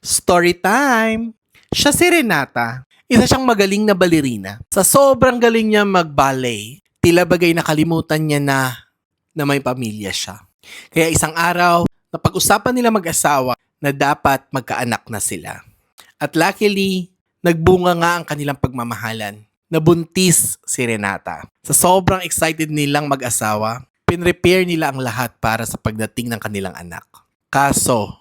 Story time! Siya si Renata. Isa siyang magaling na balerina. Sa sobrang galing niya mag-ballet, tila bagay nakalimutan niya na na may pamilya siya. Kaya isang araw, napag-usapan nila mag-asawa na dapat magkaanak na sila. At luckily, nagbunga nga ang kanilang pagmamahalan. Nabuntis si Renata. Sa sobrang excited nilang mag-asawa, pinrepair nila ang lahat para sa pagdating ng kanilang anak. Kaso,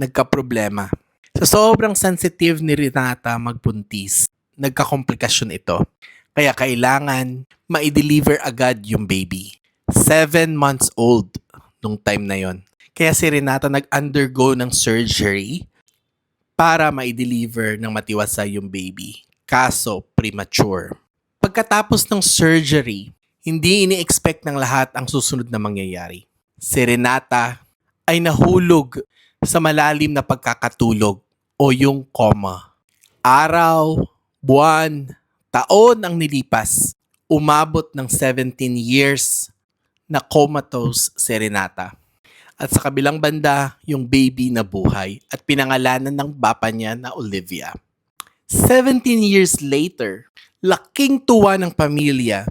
nagka-problema. Sa sobrang sensitive ni Renata magbuntis, nagka-komplikasyon ito. Kaya kailangan ma-deliver agad yung baby. Seven months old nung time na yon. Kaya si Renata nag-undergo ng surgery para ma-deliver ng matiwasay yung baby. Kaso, premature. Pagkatapos ng surgery, hindi ini-expect ng lahat ang susunod na mangyayari. Si Renata ay nahulog sa malalim na pagkakatulog o yung coma. Araw, buwan, taon ang nilipas. Umabot ng 17 years na comatose si Renata. At sa kabilang banda, yung baby na buhay at pinangalanan ng bapa niya na Olivia. 17 years later, laking tuwa ng pamilya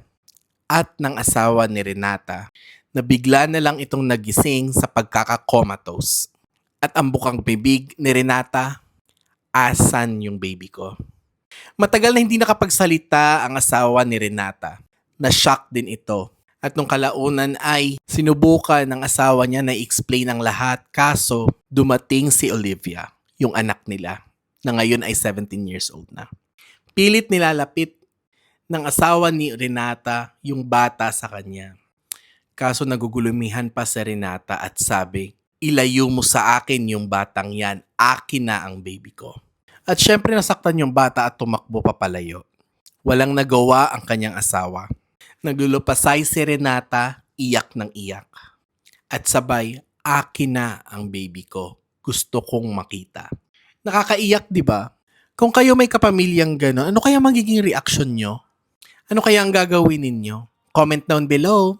at ng asawa ni Renata na bigla na lang itong nagising sa pagkakakomatose. At ang bukang bibig ni Renata, asan yung baby ko? Matagal na hindi nakapagsalita ang asawa ni Renata. Na-shock din ito. At nung kalaunan ay sinubukan ng asawa niya na i-explain ang lahat kaso dumating si Olivia, yung anak nila, na ngayon ay 17 years old na. Pilit nilalapit ng asawa ni Renata yung bata sa kanya. Kaso nagugulumihan pa si Renata at sabi, ilayo mo sa akin yung batang yan, akin na ang baby ko. At syempre nasaktan yung bata at tumakbo papalayo. Walang nagawa ang kanyang asawa. Naglulupasay si Renata, iyak ng iyak. At sabay, akin na ang baby ko. Gusto kong makita. Nakakaiyak, di ba? Kung kayo may kapamilyang gano'n, ano kaya magiging reaction nyo? Ano kaya ang gagawin ninyo? Comment down below.